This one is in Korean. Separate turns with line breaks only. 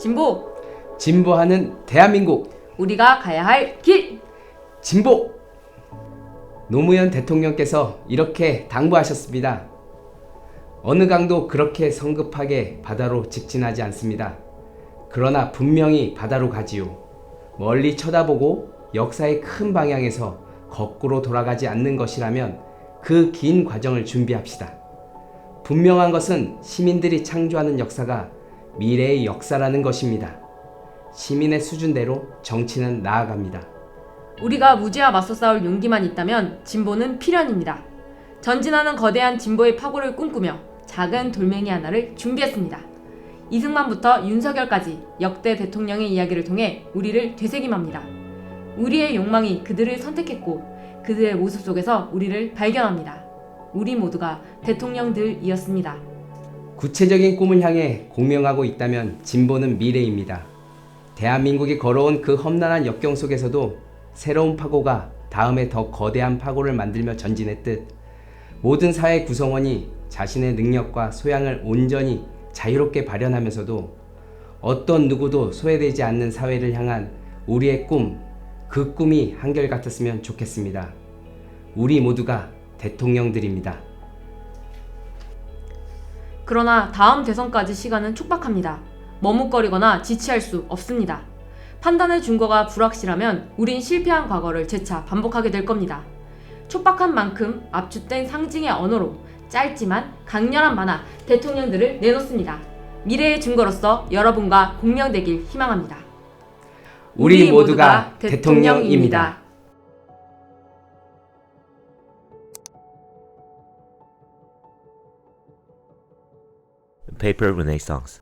진보,
진보하는 대한민국
우리가 가야 할 길.
진보 노무현 대통령께서 이렇게 당부하셨습니다. 어느 강도 그렇게 성급하게 바다로 직진하지 않습니다. 그러나 분명히 바다로 가지요. 멀리 쳐다보고 역사의 큰 방향에서 거꾸로 돌아가지 않는 것이라면 그 긴 과정을 준비합시다. 분명한 것은 시민들이 창조하는 역사가 미래의 역사라는 것입니다. 시민의 수준대로 정치는 나아갑니다.
우리가 무지와 맞서 싸울 용기만 있다면 진보는 필연입니다. 전진하는 거대한 진보의 파고를 꿈꾸며 작은 돌멩이 하나를 준비했습니다. 이승만부터 윤석열까지 역대 대통령의 이야기를 통해 우리를 되새김합니다. 우리의 욕망이 그들을 선택했고 그들의 모습 속에서 우리를 발견합니다. 우리 모두가 대통령들이었습니다.
구체적인 꿈을 향해 공명하고 있다면 진보는 미래입니다. 대한민국이 걸어온 그 험난한 역경 속에서도 새로운 파고가 다음에 더 거대한 파고를 만들며 전진했듯 모든 사회 구성원이 자신의 능력과 소양을 온전히 자유롭게 발현하면서도 어떤 누구도 소외되지 않는 사회를 향한 우리의 꿈, 그 꿈이 한결같았으면 좋겠습니다. 우리 모두가 대통령들입니다.
그러나 다음 대선까지 시간은 촉박합니다. 머뭇거리거나 지체할 수 없습니다. 판단의 준거가 불확실하면 우린 실패한 과거를 재차 반복하게 될 겁니다. 촉박한 만큼 압축된 상징의 언어로 짧지만 강렬한 만화 대통령들을 내놓습니다. 미래의 증거로서 여러분과 공명되길 희망합니다.
우리 모두가 대통령입니다.
Paper Renaissance